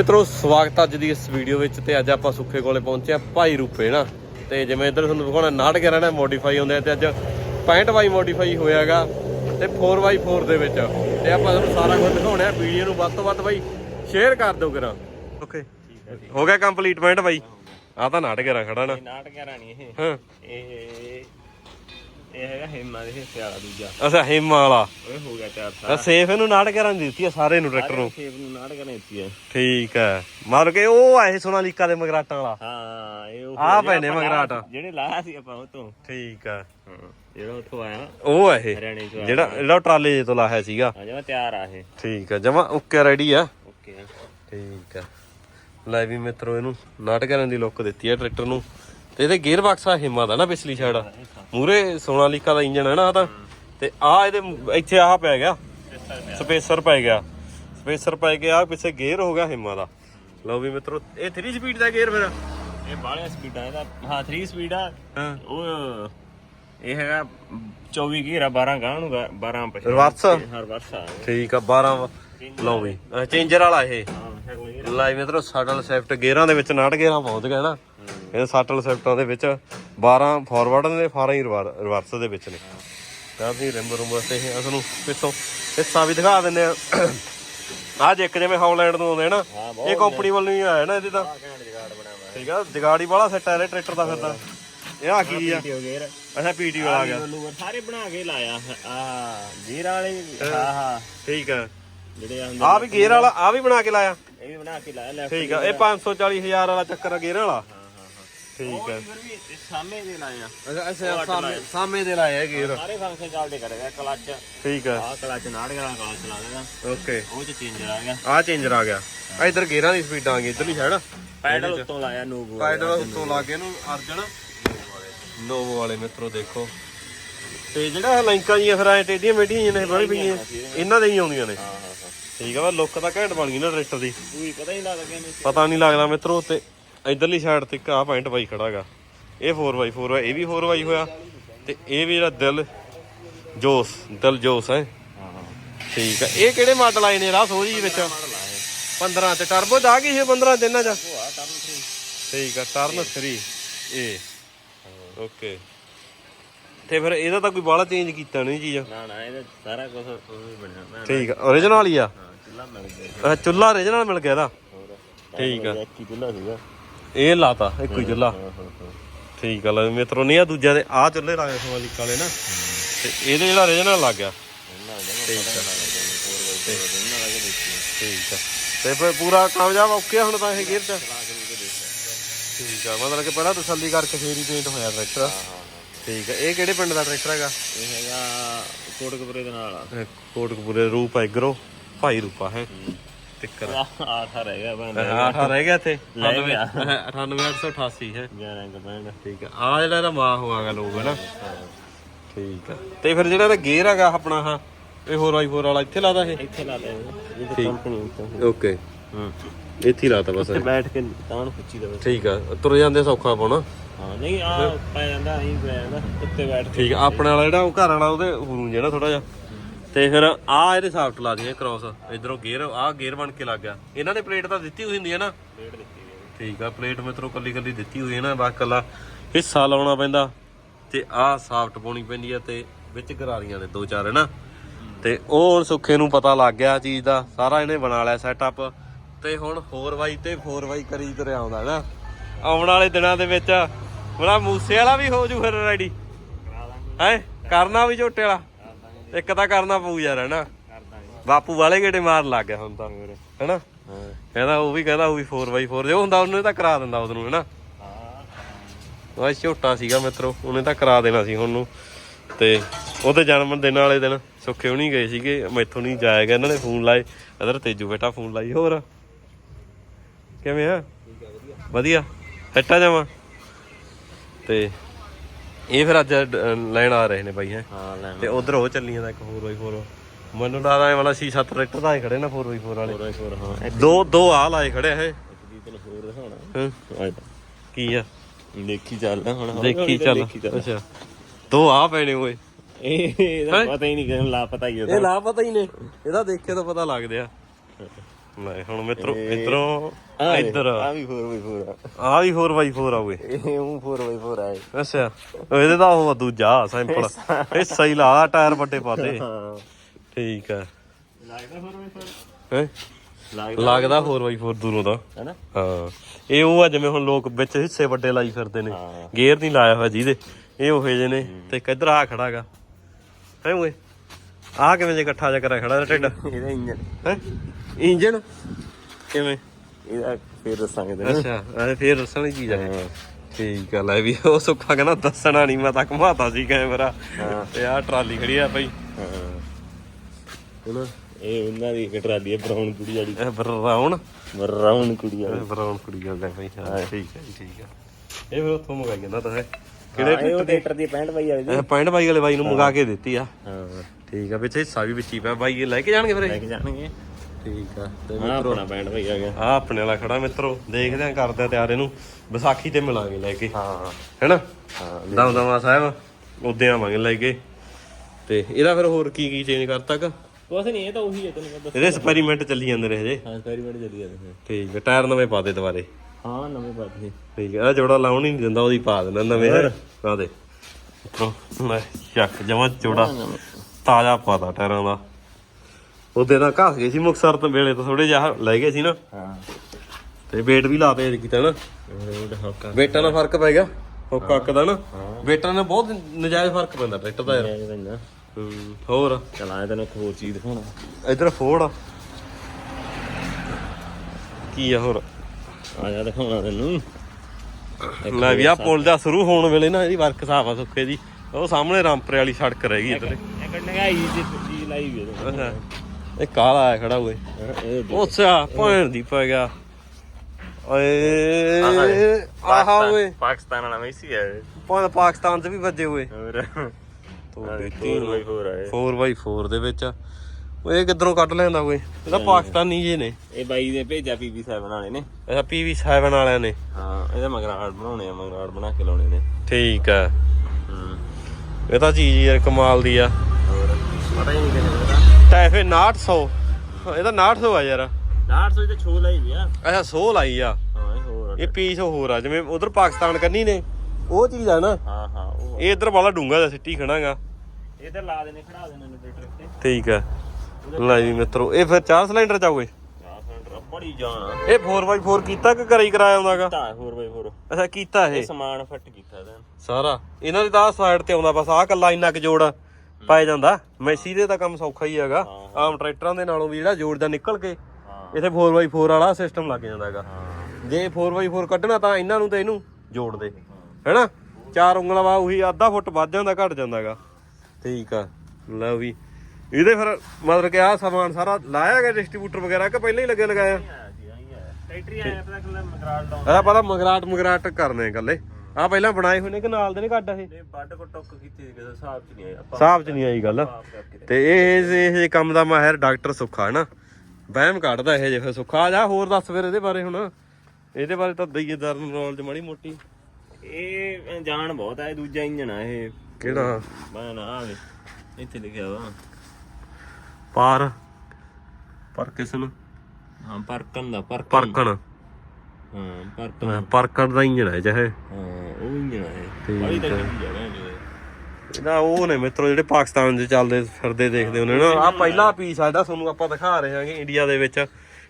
ਮਿੱਤਰੋ ਸਵਾਗਤ ਹੈ ਅੱਜ ਦੀ ਇਸ ਵੀਡੀਓ ਵਿੱਚ ਤੇ ਅੱਜ ਆਪਾਂ ਸੁੱਖੇ ਕੋਲੇ ਪਹੁੰਚੇ ਆ ਭਾਈ ਰੂਪੇ ਨਾ। ਤੇ ਜਿਵੇਂ ਇੱਧਰ ਤੁਹਾਨੂੰ ਦਿਖਾਉਣਾ 69 ਗਿਆਰਾਂ ਨਾਲ ਮੋਡੀਫਾਈ ਹੁੰਦੇ ਆ ਤੇ ਅੱਜ 65 ਬਾਈ ਮੋਡੀਫਾਈ ਹੋਇਆਗਾ ਤੇ 4x4 ਦੇ ਵਿੱਚ। ਤੇ ਆਪਾਂ ਤੁਹਾਨੂੰ ਸਾਰਾ ਕੁਝ ਦਿਖਾਉਣਾ ਹੈ ਵੀਡੀਓ ਨੂੰ ਵੱਧ ਤੋਂ ਵੱਧ ਬਾਈ ਸ਼ੇਅਰ ਕਰ ਦਿਓ ਕਰਾਂ। ਓਕੇ ਹੋ ਗਿਆ ਕੰਪਲੀਟਮੈਂਟ ਬਾਈ ਆ ਤਾਂ 69 ਗਿਆਰਾਂ ਖੜਾ ਨਾ। ਨਾਟ ਕਰਾਣੀ ਇਹ। ਹਾਂ। ਇਹ ਇਹ ਹੈਗਾ ਹਿੰਮਾ ਦੇ ਹਿੱਸੇ ਵਾਲਾ ਦੂਜਾ। ਅੱਛਾ ਹਿੰਮਾ ਵਾਲਾ। ਉਹ ਹੋ ਗਿਆ ਚਾਰ ਤਾਂ ਸਾਲ ਸੇਫ ਇਹਨੂੰ 69 ਗਿਆਰਾਂ ਦੀ ਦਿੱਤੀ ਆ ਸਾਰੇ ਨੂੰ ਟਰੈਕਟਰ ਨੂੰ। ਸ਼ੇਪ ਨੂੰ ਨਾਟ ਕਰਾਣੀ ਦਿੱਤੀ ਹੈ ਠੀਕ ਹੈ ਮਾਰ ਕੇ ਉਹ ਆਏ ਸੋਨਾਲੀਕਾ ਦੇ ਮਗਰਾਟਾਂ ਵਾਲਾ। ਹਾਂ ਇਹ ਉਹ ਆਹ ਆਪਾਂ ਮਗਰਾਟ। ਜਿਹੜੇ ਲਾਇਆ ਸੀ ਆਪਾਂ ਉਹ ਤੋਂ। ਠੀਕ ਹੈ ਹਾਂ ਜਿਹੜਾ ਉੱਥੋਂ ਆਇਆ ਉਹ ਆ ਇਹ। ਹਰਿਆਣੇ ਚੋਂ ਆਇਆ ਜਿਹੜਾ ਜਿਹੜਾ ਉਹ ਟਰਾਲੇ ਜਿਹੇ ਤੋਂ ਲਾਇਆ ਸੀਗਾ। ਹਾਂ ਜਮਾ ਤਿਆਰ ਆ ਇਹ। ਠੀਕ ਹੈ ਜਮਾ ਓਕੇ ਰੈਡੀ ਆ। ਓਕੇ ਠੀਕ ਹੈ ਲੈ ਵੀ ਮਿੱਤਰੋ ਇਹਨੂੰ ਨਾਟ ਕਰਨ ਦੀ ਲੁੱਕ ਦਿੱਤੀ ਹੈ ਟਰੈਕਟਰ ਨੂੰ। ਤੇ ਇਹਦੇ ਗੇਅਰ ਬਾਕਸ ਆ ਹਿੰਮਾ ਦਾ ਨਾ ਪਿਛਲੀ ਸਾਈਡ ਮੂਰੇ ਸੋਨਾਲੀਕਾ ਦਾ ਇੰਜਨ ਹੈ ਨਾ ਆਹ ਤਾਂ। ਤੇ ਆ ਇਹਦੇ ਇੱਥੇ ਆਹ ਪੈ ਗਿਆ। ਸਪੇਸਰ ਪੈ ਗਿਆ। ਸਪੇਸਰ ਪੈ ਗਿਆ ਪਿੱਛੇ ਗੇਅਰ ਹੋ ਗਿਆ ਹਿੰਮਾ ਦਾ ਲਓ ਵੀ ਮਿੱਤਰੋ ਇਹ 3 ਸਪੀਡ ਦਾ ਗੇਅਰ ਫਿਰ। ਇਹ ਬਾਹਲੀਆਂ ਸਪੀਡਾਂ ਇਹਦਾ। ਹਾਂ 3 ਸਪੀਡ ਆ। ਹਾਂ। ਉਹ ਇਹ ਹੈਗਾ 24 ਗੇਰਾ 12 ਗਾਂ ਨੂੰ ਗਾ- 12 ਪਿਛੇ। Reverse? ਹਰ ਵਰਸ ਆ। ਠੀਕ ਆ 12 ਲਓ ਵੀ ਚੇਂਜਰ ਵਾਲਾ ਇਹ। ਹਾਂ। ਲਾਈਵ ਮਿੱਤਰੋ ਸਟਲ ਸ਼ਿਫਟ ਗੇਅਰਾਂ ਦੇ ਵਿੱਚ 69 ਗੇਅਰਾਂ ਪਹੁੰਚ ਗਏ ਨਾ। ਇਹ ਸਟਲ ਸ਼ਿਫਟਾਂ ਦੇ ਵਿੱਚ 12 ਫਾਰਵਰਡ ਨੇ 18 ਹੀ ਰਿਵਰਸ ਦੇ ਵਿੱਚ ਨੇ। ਤਾਂ ਵੀ ਰਿੰਬ ਰੂਮ ਵਾਸਤੇ ਇਹ ਅਸ ਨੂੰ ਪਿੱਛੋਂ ਹਿੱਸਾ ਵੀ ਦਿਖਾ ਦਿੰਨੇ ਆ ਅੱਜ ਇੱਕ ਜਿਵੇਂ ਹਾਲੈਂਡ ਤੋਂ ਆਉਂਦੇ ਨਾ ਇਹ ਕੰਪਨੀ ਵੱਲੋਂ ਹੀ ਆਇਆ ਨਾ ਇਹਦੇ ਤਾਂ। ਆਹ ਠੀਕ ਆ ਜਗਾੜੀ ਵਾਲਾ ਸੈੱਟ ਆ ਰਿਹਾ ਟਰੈਕਟਰ ਦਾ ਫਿਰ ਤਾਂ ਇਹ ਆ ਕੀ ਆ? ਗੇਰ ਅੱਛਾ ਪੀਟੀ ਵਾਲਾ ਆ ਗਿਆ। ਸਾਰੇ ਬਣਾ ਕੇ ਲਾਇਆ। ਆ ਗੇਰ ਵਾਲੇ ਹਾਂ ਹਾਂ ਠੀਕ ਆ। ਜਿਹੜੇ ਆ ਆ ਵੀ ਗੇਅਰ ਵਾਲਾ ਆ ਵੀ ਬਣਾ ਕੇ ਲਾਇਆ। ਇਹ ਵੀ ਬਣਾ ਕੇ ਲਾਇਆ ਠੀਕ ਆ ਇਹ 540000 ਵਾਲਾ ਚੱਕਰ ਆ ਗੇਅਰ ਵਾਲਾ। ਹਾਂ ਹਾਂ ਹਾਂ ਠੀਕ ਆ ਫਿਰ ਵੀ ਇਹ ਸਾਹਮਣੇ ਦੇ ਲਾਇਆ ਅੱਛਾ ਅੱਛਾ ਸਾਹਮਣੇ ਸਾਹਮਣੇ ਦੇ ਲਾਇਆ ਗੇਅਰ ਸਾਰੇ ਫੰਕਸ਼ਨ ਚੱਲਦੇ ਕਰੇਗਾ ਕਲਚ। ਠੀਕ ਆ। ਆਹ ਕਲਚ ਨਾੜ ਵਾਲਾ ਕਲਚ ਲਾ ਦੇਗਾ ਓਕੇ। ਉਹ ਚ ਚੇਂਜਰ ਆ ਗਿਆ। ਆ ਚੇਂਜਰ ਆ ਗਿਆ। ਆ ਇਧਰ ਗੇਅਰਾਂ ਦੀ ਸਪੀਡਾਂ ਆ ਗਈ ਇਧਰਲੀ ਸਾਈਡ ਪੈਡਲ ਉੱਤੋਂ ਲਾਇਆ ਨੂਬ ਪਾਈਡਲ ਉੱਤੋਂ ਲਾ ਕੇ ਇਹਨੂੰ ਅਰਜਨ। ਨੋਵੋ ਵਾਲੇ ਮਿੱਤਰੋ ਦੇਖੋ। ਤੇ ਜਿਹੜਾ ਲਾਈਕਾਂ ਜੀਆਂ ਫਿਰ ਐ ਟੇਡੀਆਂ ਮੇਡੀਆਂ ਜਿਹੀਆਂ ਨੇ ਬੜੀ ਪਈਆਂ। ਇਹਨਾਂ ਦੇ ਹੀ ਆਉਂਦੀਆਂ ਨੇ। ਹਾਂ ਹਾਂ ਹਾਂ। ਠੀਕ ਆ ਵਾ ਲੁੱਕ ਤਾਂ ਘੈਂਟ ਬਣ ਗਈ ਨਾ ਟਰੈਕਟਰ ਦੀ। ਹੀ ਪਤਾ ਨਹੀਂ ਲੱਗਦਾ ਮਿੱਤਰੋ ਤੇ ਇਧਰਲੀ ਸਾਈਡ ਤੇ ਆ ਪੁਆਇੰਟ ਬਾਈ ਖੜਾਗਾ ਇਹ 4x4 ਹੈ ਇਹ ਵੀ 4x ਹੋਇਆ ਤੇ ਇਹ ਵੀ ਜਿਹੜਾ ਦਿਲ ਜੋਸ ਦਿਲ ਜੋਸ ਹੈ। ਹਾਂ ਹਾਂ ਠੀਕ ਆ ਇਹ ਕਿਹੜੇ ਮਾਡਲ ਆਏ ਨੇ ਰਾਹ ਸੋਜੀ ਵਿੱਚ? 15 ਤੇ ਟਰਬੋ ਦਾ ਗਈ ਇਹ 15 ਤੇ ਇਹਨਾਂ ਚ? ਠੀਕ ਆ ਟਰਨ 3 ਇਹ ਓਕੇ ਤੇ ਫਿਰ ਇਹਦਾ ਤਾਂ ਕੋਈ ਬਾਹਲਾ ਚੇਂਜ ਕੀਤਾ ਨਹੀਂ ਚੀਜ਼ ਨਾ ਨਾ ਇਹਦਾ ਸਾਰਾ ਕੁਝ ਹੀ ਬਣਿਆ। ਠੀਕ ਆ origignal ਹੀ ਆ। ਹਾਂ ਚੁੱਲਾ ਮਿਲ ਗਿਆ। ਚੁੱਲਾ origignal ਮਿਲ ਗਿਆ ਇਹਦਾ। ਠੀਕ ਆ। ਇੱਕ ਹੀ ਚੁੱਲਾ ਸੀਗਾ। ਇਹ ਲਾਤਾ ਇੱਕੋ ਹੀ ਚੁੱਲਾ ਹਾਂ ਹਾਂ ਹਾਂ। ਠੀਕ ਆ ਲੈ ਮਿੱਤਰੋ ਨਹੀਂ ਆ ਦੂਜਾ ਤੇ ਆ ਚੁੱਲੇ ਲਾਏ ਸਵਾਲਿਕ ਵਾਲੇ ਨਾ। ਤੇ ਇਹਦੇ ਜਿਹੜਾ origignal ਲੱਗ ਗਿਆ। ਤੇ ਠੀਕ ਆ। ਫਿਰ ਪੂਰਾ ਕਾਮਯਾਬ ਓਕੇ ਹੁਣ ਤਾਂ ਇਹ ਗੇਅਰ ਚ ਠੀਕ ਆ ਮਤਲਬ ਕਿ ਪਹਿਲਾਂ ਤਸੱਲੀ ਕਰਕੇ ਫੇਰ ਹੀ ਪੇਂਟ ਹੋਇਆ ਟਰੈਕਟਰ ਹਾਂ ਹਾਂ ਠੀਕ ਆ ਇਹ ਕਿਹੜੇ ਪਿੰਡ ਦਾ ਟਰੈਕਟਰ ਹੈਗਾ? ਇਹ ਹੈਗਾ ਕੋਟਕਪੁਰੇ ਦੇ ਨਾਲ ਆ। ਕੋਟਕਪੂਰੇ ਰੂਪ ਐਗਰੋ ਭਾਈ ਰੂਪਾ ਹੈ। ਟਿੱਕਰ ਆਠਾ ਰਹਿ ਗਿਆ ਬੰਦਾ ਆਠਾ ਰਹਿ ਗਿਆ ਇੱਥੇ? ਲੈ ਗਿਆ। 98888 ਹੈ। 11 ਦਾ ਬੈਂਡ ਠੀਕ ਆ। ਆ ਜਿਹੜਾ ਇਹਦਾ ਮਾਂ ਹੋਆਗਾ ਲੋਗ ਹੈ ਨਾ? ਠੀਕ ਆ। ਤੇ ਫਿਰ ਜਿਹੜਾ ਇਹਦਾ ਗੇਅਰ ਹੈਗਾ ਆਪਣਾ ਹਾਂ ਇਹ 4x4 ਵਾਲਾ ਇੱਥੇ ਲਾਦਾ ਇਹ? ਇੱਥੇ ਲਾ ਦੇ ਇਹ ਕੰਪਨੀ ਓਕੇ। ਹੂੰ। ਇੱਥੇ ਹੀ ਲਾਤਾ ਬਸ ਬੈਠ ਕੇ ਤਾਂ ਨੂੰ ਖੁੱਚੀ ਦਾ। ਠੀਕ ਆ। ਤੁਰ ਜਾਂਦੇ ਸੌਖਾ ਪਾਉਣਾ ਹਾਂ ਨਹੀਂ ਆ ਪੈ ਜਾਂਦਾ ਅਸੀਂ ਪੈ ਜਾਂਦਾ ਉੱਤੇ ਬੈਠ ਕੇ। ਠੀਕ ਆ। ਆਪਣੇ ਵਾਲਾ ਜਿਹੜਾ ਉਹ ਘਰ ਵਾਲਾ ਉਹਦੇ ਹੂੰ ਜਿਹੜਾ ਥੋੜਾ ਜਿਹਾ। ਤੇ ਫਿਰ ਆ ਇਹਦੇ ਸਾਫਟ ਲਾ ਦਈਏ ਕ੍ਰਾਸ ਇਧਰੋਂ ਗੇਅਰ ਆ ਗੇਅਰ ਬਣ ਕੇ ਲੱਗ ਗਿਆ। ਇਹਨਾਂ ਨੇ ਪਲੇਟ ਤਾਂ ਦਿੱਤੀ ਹੋਈ ਹੁੰਦੀ ਹੈ ਨਾ? ਪਲੇਟ ਦਿੱਤੀ ਗਈ ਠੀਕ ਆ ਪਲੇਟ ਮਿੱਤਰੋ ਕੱਲੀ ਕੱਲੀ ਦਿੱਤੀ ਹੋਈ ਹੈ ਨਾ ਬਸ ਕੱਲਾ ਹਿੱਸਾ ਲਾਉਣਾ ਪੈਂਦਾ ਤੇ ਆਹ ਸਾਫਟ ਪਾਉਣੀ ਪੈਂਦੀ ਆ ਤੇ ਵਿੱਚ ਗਰਾਰੀਆਂ ਨੇ ਦੋ ਚਾਰ ਹੈ ਨਾ? ਤੇ ਉਹ ਹੁਣ ਸੁੱਖੇ ਨੂੰ ਪਤਾ ਲੱਗ ਗਿਆ ਚੀਜ਼ ਦਾ ਸਾਰਾ ਇਹਨੇ ਬਣਾ ਲਿਆ ਸੈਟਅਪ ਤੇ ਹੁਣ 4x ਤੇ 4x ਕਰੀ ਤੁਰਿਆ ਆਉਂਦਾ ਨਾ? ਆਉਣ ਵਾਲੇ ਦਿਨਾਂ ਦੇ ਵਿੱਚ ਬੜਾ ਮੂਸੇ ਵਾਲਾ ਵੀ ਹੋ ਜੂ ਫਿਰ ਰੈਡੀ ਹੈ? ਕਰਨਾ ਵੀ ਝੋਟੇ ਵਾਲਾ। ਇੱਕ ਤਾਂ ਕਰਨਾ ਪਊ ਯਾਰ ਹੈਨਾ ਬਾਪੂ ਵਾਲੇ ਗੇੜੇ ਮਾਰ ਲੱਗ ਗਿਆ ਹੁਣ ਤਾਂ ਹੈਨਾ ਕਹਿੰਦਾ ਉਹ ਵੀ ਕਹਿੰਦਾ ਉਹ ਵੀ 4x4 ਜੇ ਹੁੰਦਾ ਉਹਨੇ ਤਾਂ ਕਰਾ ਦਿੰਦਾ ਉਹਨੂੰ ਹੈਨਾ ਉਹ ਝੋਟਾ ਸੀਗਾ ਮਿੱਤਰੋ, ਉਹਨੇ ਤਾਂ ਕਰਾ ਦੇਣਾ ਸੀ ਹੁਣ ਨੂੰ ਤੇ ਉਹਦੇ ਜਨਮ ਦਿਨ ਵਾਲੇ ਦਿਨ ਸੁੱਖੇ ਹੁਣੀ ਗਏ ਸੀਗੇ, ਮੈਥੋਂ ਨਹੀਂ ਜਾਇਆ ਗਿਆ, ਇਹਨਾਂ ਨੇ ਫੋਨ ਲਾਏ। ਇਧਰ ਤੇਜੂ ਬੇਟਾ ਫੋਨ ਲਾਈ, ਹੋਰ? ਕਿਵੇਂ ਆ? ਵਧੀਆ। ਹੱਟਾ ਜਾਵਾਂ। ਤੇ ਇਹ ਫਿਰ ਅੱਜ ਡ- ਲੈਣ ਆ ਰਹੇ ਨੇ ਬਾਈ ਹੈ। ਹਾਂ ਲੈ ਤੇ ਉਧਰ ਉਹ ਚੱਲੀ ਜਾਂਦਾ ਇੱਕ 4x4 ਮੈਨੂੰ ਲੱਗਦਾ ਇਹ ਵਾਲਾ 6-7 ਟਰੈਕਟਰ ਦਾ ਹੀ ਖੜੇ ਨਾ 4x4 ਵਾਲੇ। ਹੋਰ ਹੋਰ ਹਾਂ। ਦੋ ਦੋ ਆ ਲਾਏ ਖੜੇ ਇਹ। ਇੱਕ ਦੀ ਤੈਨੂੰ ਹੋਰ ਦਿਖਾਉਣਾ। ਹਾਂ, ਆਏ ਕੀ ਆ? ਦੇਖੀ ਚੱਲ ਹੁਣ ਹੌਲੀ ਦੇਖੀ ਹੌਲੀ ਤਾਂ ਚੱਲ। ਦੇਖੀ ਅੱਛਾ। ਦੋ ਆ ਪੈਣੇ ਓਏ। ਇਹ ਇਹਦਾ ਪਤਾ ਹੀ ਨਹੀਂ ਕਿ ਲਾ ਪਤਾ ਹੀ ਇਹ ਲਾਪਤਾ ਹੀ ਨੇ। ਇਹਦਾ ਦੇਖੇ ਤਾਂ ਪਤਾ ਲੱਗਦੇ ਆ ਲੈ ਹੁਣ ਮਿੱਤਰੋ ਇਧਰੋਂ ਇੱਧਰ ਆ। ਵੀ 4x4 ਆ। ਆ ਵੀ 4x4 ਆਵੇ ਇਹ ਉਹ 4x4 ਆ ਇਹ। ਅੱਛਾ ਉਹ ਇਹਦੇ ਦਾ ਉਹ ਦੂਜਾ ਸਿੰਪਲ ਹਿੱਸਾ ਹੀ ਲਾ ਟਾਇਰ ਵੱਡੇ ਪਾਤੇ। ਹਾਂ। ਠੀਕ ਹੈ ਲੱਗਦਾ 4x4 ਹੈ? ਲੱਗਦਾ ਲੱਗਦਾ 4x4 ਦੂਰੋਂ ਦਾ ਹੈਨਾ? ਹਾਂ। ਇਹ ਉਹ ਆ ਜਿਵੇਂ ਹੁਣ ਲੋਕ ਵਿੱਚ ਹਿੱਸੇ ਵੱਡੇ ਲਾਈ ਫਿਰਦੇ ਨੇ। ਹਾਂ। ਗੇਅਰ ਨਹੀਂ ਲਾਇਆ ਹੋਇਆ ਜਿਹਦੇ। ਇਹ ਉਹੇ ਜੇ ਨੇ। ਤੇ ਕਿੱਧਰ ਆ ਖੜਾਗਾ ਹੈ ਓਏ? ਆ ਕਿਵੇਂ ਜੇ ਇਕੱਠਾ ਜਿਹਾ ਕਰਿਆ ਖੜਾ ਇਹਦਾ ਢਿੱਡ। ਇਹਦਾ ਇੰਜਨ ਹੈ? ਇੰਜਨ ਕਿਵੇਂ? ਇਹਦਾ ਫੇਰ ਦੱਸਾਂਗੇ ਤੈਨੂੰ। ਅੱਛਾ ਇਹ ਫੇਰ ਦੱਸਣ ਦੀ ਚੀਜ਼ ਆ। ਠੀਕ ਆ ਲੈ ਵੀ ਉਹ ਸੁੱਖਾ ਕਹਿੰਦਾ ਦੱਸਣਾ ਨਹੀਂ ਮੈਂ ਤਾਂ ਘਮਾਤਾ ਸੀ ਕੈਮਰਾ। ਹਾਂ। ਤੇ ਆਹ ਟਰਾਲੀ ਖੜੀ ਆ ਭਾਈ। ਹਾਂ। ਇਹ ਉਹਨਾਂ ਦੀ ਟਰਾਲੀ ਹੈ ਬਰਾਊਨ ਕੁੜੀ ਵਾਲੀ। ਇਹ ਬਰਾਉਨ ਕੁੜੀ ਵਾਲੀ। ਬਰਾਉਨ ਕੁੜੀ ਗੱਲ ਹੈ ਭਾਈ ਹਾਂ ਹਾਂ। ਠੀਕ ਹੈ ਠੀਕ ਆ। ਇਹ ਫਿਰ ਉੱਥੋਂ ਮੰਗਾਈ ਜਾਂਦਾ ਤਾਂ ਹੈ। ਕਿਹੜੇ ਕਿਹੜੇ ਉਹ ਟਰੈਕਟਰ ਦੀ? 65 ਬਾਈ ਵਾਲੀ ਦੀ। ਇਹ ਪੁਆਇੰਟ ਬਾਈ ਵਾਲੇ ਬਾਈ ਨੂੰ ਮੰਗਾ ਕੇ ਦਿੱਤੀ ਆ। ਹਾਂ। ਠੀਕ ਆ ਵਿੱਚ ਹਿੱਸਾ ਵੀ ਵਿੱਚ ਹੀ ਪਿਆ ਬਾਈ ਇਹ ਲੈ ਕੇ ਜਾਣਗੇ ਫਿਰ ਲੈ ਇਹ ਕੇ ਜਾਣਗੇ। ਠੀਕ ਆ ਤੇ ਹਾਂ ਆਪਣਾ 65 ਬਾਈ ਆ ਗਿਆ। ਆ ਆਪਣੇ ਵਾਲਾ ਖੜਾ ਮਿੱਤਰੋ। ਦੇਖਦੇ ਆ ਕਰਦੇ ਆ ਤਿਆਰ ਇਹਨੂੰ। ਵਿਸਾਖੀ ਤੇ ਮਿਲਾਂਗੇ ਲੈ ਕੇ। ਹਾਂ। ਹੈਨਾ? ਹਾਂ ਦਮ ਦਮਾ ਸਾਹਿਬ ਉਦੋਂ ਆਵਾਂਗੇ ਲੈ ਕੇ। ਤੇ ਇਹਦਾ ਫਿਰ ਹੋਰ ਕੀ ਕੀ ਚੇਂਜ ਕਰਤਾ ਕ ਕੁਛ ਨਹੀਂ ਇਹ ਤਾਂ ਉਹੀ ਹੈ ਤੈਨੂੰ ਪਤਾ ਇਹਦੇ ਐਕਸਪੈਰੀਮੈਂਟ ਚੱਲੀ ਜਾਂਦੇ ਰਹੇ ਜੇ ਹਾਂ ਸਾਰੀ ਬੜੀ ਜਲਦੀ ਜਾਂਦੇ ਨੇ। ਠੀਕ ਹੈ ਟਾਇਰ ਨਵੇਂ ਪਾ ਦੇ ਦੁਬਾਰੇ। ਹਾਂ ਨਵੇਂ ਠੀਕ ਜੋੜਾ ਲਾਉਣ ਹੀ ਨਹੀਂ ਦਿੰਦਾ ਉਹਦੀ ਪਾ ਦੇਣਾ ਨਵੇਂ। ਹੈ ਆ ਦੇ ਉੱਪਰੋਂ ਲੈ ਚੱਕ ਜਮਾ ਜੋੜਾ। ਤਾਜ਼ਾ ਪਾਤਾ ਟਾਇਰਾਂ ਦਾ। ਉਹਦੇ ਤਾਂ ਘਸ ਗਏ ਸੀ ਮੁਕਸਰ ਤੋਂ ਵੇਲੇ ਤੋਂ ਥੋੜੇ ਜਿਹਾ ਲੈ ਗਏ ਸੀ ਨਾ। ਹਾਂ। ਤੇ weight ਵੀ ਲਾ ਤੇ ਕੀਤਾ ਨਾ। ਵੇਟਾਂ ਨਾਲ ਫ਼ਰਕ ਪੈ ਗਿਆ। ਹੁੱਕ ਹੱਕ ਦਾ ਨਾ। ਵੇਟਾਂ ਨਾਲ ਬਹੁਤ ਨਜਾਇਜ਼ ਫ਼ਰਕ ਪੈਂਦਾ ਟਰੈਕਟਰ ਦਾ ਯਾਰ। ਇਹ ਹੋਰ? ਚਲ ਆਇਆ ਤੈਨੂੰ ਇੱਕ ਹੋਰ ਚੀਜ਼ ਦਿਖਾਉਣਾ। ਇਧਰ ਫੋੜ ਕੀ ਆ ਹੋਰ? ਆ ਜਾ ਦਿਖਾਉਣਾ ਤੈਨੂੰ। ਲੈ ਵੀ ਆ ਪੁਲ ਦਾ ਸ਼ੁਰੂ ਹੋਣ ਵੇਲੇ ਨਾ ਇਹਦੀ ਵਰਕ ਆ ਸੁੱਕੇ ਦੀ। ਉਹ ਸਾਹਮਣੇ ਰਾਮਪੁਰੇ ਵਾਲੀ ਸੜਕ ਰਹਿ ਗਈ ਇੱਧਰ। ਇਹ ਹੀ ਜੀ ਚੀਜ਼ ਲਾਈ ਵੀ ਇਹ ਕਾਲਾ ਆਇਆ ਖੜਾ ਹੋਏ। ਉਸਾ ਭੈਣ ਦੀ ਪੈ ਗਿਆ। ਓਏ ਆਹਾ ਓਏ ਪਾਕਿਸਤਾਨ ਵਾਲਾ ਮੈਸੀ ਹੈ ਪਾ- ਪਾਕਿਸਤਾਨ ਚ ਵੀ ਵੱਜੇ ਹੋਏ ਹੋਰ। ਆਏ 4x4 ਦੇ ਵਿੱਚ। ਉਹ ਇਹ ਕਿੱਧਰੋਂ ਕੱਢ ਲੈਂਦਾ ਓਏ? ਇਹ ਤਾਂ ਪਾਕਿਸਤਾਨੀ ਜੇ ਨੇ। ਇਹ ਬਾਈ ਨੇ ਭੇਜਿਆ PV7 ਵਾਲੇ ਨੇ। ਇਹ PV7 ਵਾਲਿਆਂ ਨੇ। ਹਾਂ ਇਹਦਾ ਮਗਰਾੜ ਬਣਾਉਣੇ ਆ ਮਗਰਾੜ ਬਣਾ ਕੇ ਲਾਉਣੇ ਨੇ। ਠੀਕ ਆ। ਇਹ ਤਾਂ ਚੀਜ਼ ਯਾਰ ਕਮਾਲ ਦੀ ਆ। ਹੋਰ ਪਤਾ ਹੀ ਨਹੀਂ ਟੈਫੇ 6900 ਇਹ ਤਾਂ 6900 ਆ ਯਾਰ। 800 ਤੇ ਛੋ ਲਈ ਵੀ ਆ। ਅੱਛਾ 100 ਲਾਈ ਆ। ਹਾਂ ਇਹ ਹੋਰ ਆ। ਇਹ ਪੀਸ ਹੋਰ ਆ ਜਿਵੇਂ ਉਧਰ ਪਾਕਿਸਤਾਨ ਕੰਨੀ ਨੇ। ਉਹ ਚੀਜ਼ ਆ ਨਾ। ਹਾਂ ਹਾਂ ਉਹ ਇਹ ਇਧਰ ਵਾਲਾ ਡੂੰਗਾ ਦਾ ਸਿੱਟੀ ਖੜਾਗਾ। ਇਹ ਤੇ ਲਾ ਦੇਣੇ ਖੜਾ ਦੇਣੇ ਨੇ ਟਰੈਕਟਰ ਤੇ। ਠੀਕ ਆ। ਲੈ ਜੀ ਮਿੱਤਰੋ ਇਹ ਫਿਰ 4 ਸਿਲੰਡਰ ਚ ਆਉਏ ਆ ਸੈਂਟਰ ਬੜੀ ਜਾਨ ਇਹ 4x4 ਕੀਤਾ ਕਿ ਹੀ ਕਰਾਇਆ ਹੁੰਦਾਗਾ? ਤਾਂ ਹੋਰ ਬਾਈ ਹੋਰ ਅੱਛਾ ਕੀਤਾ ਇਹ। ਇਹ ਸਮਾਨ ਫਿੱਟ ਕੀਤਾ ਇਹਦਾ। ਸਾਰਾ। ਇਹਨਾਂ ਦੇ ਤਾਂ ਸਾਈਡ ਤੇ ਆਉਂਦਾ ਬਸ ਆਹ ਕੱਲਾ ਇੰਨਾ ਕੁ ਜੋੜ ਪਾਇਆ ਜਾਂਦਾ। ਮੈਸੀ ਦੇ ਤਾਂ ਕੰਮ ਸੌਖਾ ਹੀ ਹੈਗਾ। ਆਮ ਟਰੈਕਟਰਾਂ ਦੇ ਨਾਲੋਂ ਵੀ ਜਿਹੜਾ ਜੋੜ ਦਾ ਨਿਕਲ ਕੇ ਇੱਥੇ 4x4 ਵਾਲਾ ਸਿਸਟਮ ਲੱਗ ਜਾਂਦਾ ਹੈਗਾ। ਜੇ 4x4 ਕੱਢਣਾ ਤਾਂ ਇਹਨਾਂ ਨੂੰ ਤੇ ਇਹਨੂੰ ਜੋੜ ਦੇ। ਹੈਨਾ? ਚਾਰ ਉਂਗਲਾਂ ਵਾ ਉਹੀ ਅੱਧਾ ਫੁੱਟ ਵੱਧ ਜਾਂਦਾ ਘਟ ਜਾਂਦਾਗਾ ਠੀਕ ਆ। ਲਓ ਵੀ। ਇਹਦੇ ਫਿਰ ਮਤਲਬ ਕਿ ਆਹ ਸਮਾਨ ਸਾਰਾ ਲਾਇਆ ਗਿਆ ਡਿਸਟ੍ਰੀਬਿਊਟਰ ਵਗੈਰਾ ਕਿ ਪਹਿਲਾਂ ਹੀ ਲੱਗੇ ਲਗਾਇਆ ਟਰੈਕਟਰ ਆਇਆ। ਪਤਾ ਕਿੰਨਾ ਮਗਰਾੜ ਲਾਉਂ ਇਹਦਾ ਪਤਾ ਮਗਰਾਟ ਮਗਰਾਟ ਕਰਨੇ ਇਕੱਲੇ। ਆ ਪਹਿਲਾਂ ਬਣਾਏ ਹੋਏ ਨੇ ਕਿ ਨਾਲ ਦੇ ਨੇ ਕੱਢ ਇਹ? ਨੇ ਵੱਡ ਕੋ ਟੁੱਕ ਕੀਤੀ ਸੀ ਕਿਸੇ ਹਿਸਾਬ ਚ ਨਹੀਂ ਆਇਆ ਆਪਾਂ ਹਿਸਾਬ ਚ ਨਹੀਂ ਆਈ ਗੱਲ। ਆਪ ਕਰਕੇ ਤੇ- ਤੇ ਇਹ ਇਹ ਕੰਮ ਦਾ ਮਾਹਿਰ ਡਾਕਟਰ ਸੁੱਖਾ ਹੈ ਨਾ ਵਹਿਮ ਕੱਢਦਾ ਇਹ ਜੇ ਫਿਰ ਸੁੱਖਾ। ਆ ਜਾ ਹੋਰ ਦੱਸ ਫਿਰ ਇਹਦੇ ਬਾਰੇ ਹੁਣ। ਇਹਦੇ ਬਾਰੇ ਤਾਂ ਦਈਏ ਦਰ ਨੌਲੇਜ ਮਾੜੀ ਮੋਟੀ। ਇਹ ਜਾਨ ਬਹੁਤ ਆ ਇਹ ਦੂਜਾ ਇੰਜਣ ਆ ਇਹ। ਕਿਹੜਾ? ਬਣਾ ਨਾ ਆਵੇ ਇੱਥੇ ਲਿਖਿਆ ਵਾ। ਪਾਰ। ਪਰ ਕਿਸ ਨੂੰ ਹਾਂ ਪਰਕਨ ਦਾ ਪਰਕਨ ਪਰਕਣ। ਹਾਂ ਪਰਕਣ ਦਾ ਇੰਜਣ ਹੈ ਚਾਹੇ। ਹਾਂ ਉਹ ਇੰਜਣ ਠੀਕ ਬੜੀ ਹੈ। ਤਕੜੀ ਜਗ੍ਹਾ ਹੈ ਇਹਦਾ ਉਹ ਨੇ ਮਿੱਤਰੋ ਜਿਹੜੇ ਪਾਕਿਸਤਾਨ 'ਚ ਚੱਲਦੇ ਫਿਰਦੇ ਦੇਖਦੇ ਹੁੰਦੇ ਨਾ ਆ ਪਹਿਲਾ ਪੀਸ ਆ। ਜਿਹੜਾ ਤੁਹਾਨੂੰ ਆਪਾਂ ਦਿਖਾ ਰਹੇ ਹਾਂਗੇ ਇੰਡੀਆ ਦੇ ਵਿੱਚ।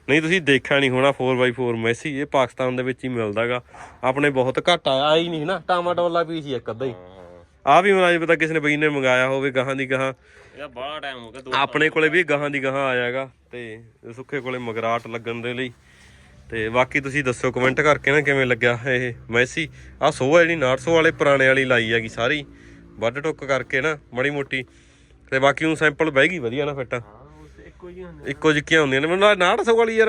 ਨਹੀਂ ਤੁਸੀਂ ਦੇਖਿਆ ਨਹੀਂ ਹੋਣਾ 4x4 ਮੈਸੀ ਇਹ ਪਾਕਿਸਤਾਨ ਦੇ ਵਿੱਚ ਹੀ ਮਿਲਦਾਗਾ। ਆਪਣੇ ਬਹੁਤ ਘੱਟ ਆਇਆ ਹੀ ਨਹੀਂ ਨਾ ਟਮਾਟੋ ਵਾਲਾ ਪੀਸ ਹੀ ਇੱਕ ਅੱਧਾ ਹੀ। ਹਾਂ। ਆ ਵੀ ਮੈਨੂੰ ਪਤਾ ਕਿਸੇ ਨੇ ਬਈ ਨੇ ਮੰਗਾਇਆ ਹੋਵੇ ਗਾਹਾਂ ਦੀ ਗਾਹਾਂ। ਇਹਦਾ ਬੜਾ ਟਾਈਮ ਹੋ ਗਿਆ ਆਪਣੇ ਕੋਲੇ ਵੀ ਗਾਹਾਂ ਦੀ ਗਾਹਾਂ ਆਇਆਗਾ ਤੇ ਸੁੱਖੇ ਕੋਲੇ ਮਗਰਾਟ ਲੱਗਣ ਦੇ ਲਈ। ਤੇ ਬਾਕੀ ਤੁਸੀਂ ਦੱਸੋ ਕਮੈਂਟ ਕਰਕੇ ਨਾ ਕਿਵੇਂ ਲੱਗਿਆ ਇਹ ਮੈਸੀ? ਆ ਸੋ ਹੈ ਜਿਹੜੀ 900 ਵਾਲੇ ਪੁਰਾਣੇ ਵਾਲੀ ਲਾਈ ਹੈਗੀ ਸਾਰੀ। ਵੱਡ ਟੁੱਕ ਕਰਕੇ ਨਾ ਮੜੀ ਮੋਟੀ। ਤੇ ਬਾਕੀ ਉਹ ਸੈਂਪਲ ਬਹਿ ਗਈ ਵਧੀਆ ਨਾ ਫਿੱਟ। ਹਾਂ ਉਸ ਇੱਕੋ ਹੀ ਹੁੰਦੇ ਇੱਕੋ ਜਿਹੀਆਂ ਹੁੰਦੀਆਂ ਨੇ। ਮੈਨੂੰ ਲੱਗਦਾ 900 ਵਾਲੀ ਯਾਰ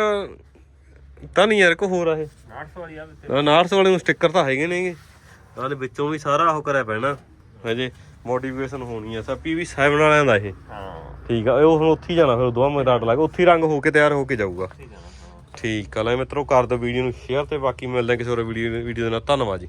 ਤਾਂ ਨਹੀਂ ਯਾਰ ਕੋ ਹੋਰ ਆ ਇਹ। 800 ਵਾਲੀ ਆ ਵੀ ਨਾ 900 ਵਾਲੇ ਨੂੰ ਸਟicker ਤਾਂ ਹੈਗੇ ਨੇਗੇ। ਨਾਲੇ ਵਿੱਚੋਂ ਵੀ ਸਾਰਾ ਉਹ ਕਰਿਆ ਪੈਣਾ। ਹਜੇ ਮੋਟੀਵੇਸ਼ਨ ਹੋਣੀ ਆ। ਸਾ ਵੀ 7 ਵਾਲਿਆਂ ਦਾ ਇਹ। ਹਾਂ। ਠੀਕ ਆ ਉਹ ਹੁਣ ਉੱਥੇ ਹੀ ਜਾਣਾ ਫਿਰ ਦੋਵਾਂ ਮਿੰਟ ਲੱਗ ਉੱਥੇ ਹੀ ਰੰਗ ਹੋ ਕੇ ਤਿਆਰ ਹੋ ਕੇ ਜਾਊਗਾ। ਠੀਕ ਆ ਨਾ ਠੀਕ ਆ। ਲੈ ਮਿੱਤਰੋ, ਕਰ ਦਿਓ ਵੀਡੀਓ ਨੂੰ ਸ਼ੇਅਰ ਤੇ ਬਾਕੀ ਮਿਲਦੇ ਹਾਂ ਕਿਸੇ ਹੋਰ ਵੀਡੀਓ ਵੀਡੀਓ ਦੇ ਨਾਲ। ਧੰਨਵਾਦ ਜੀ।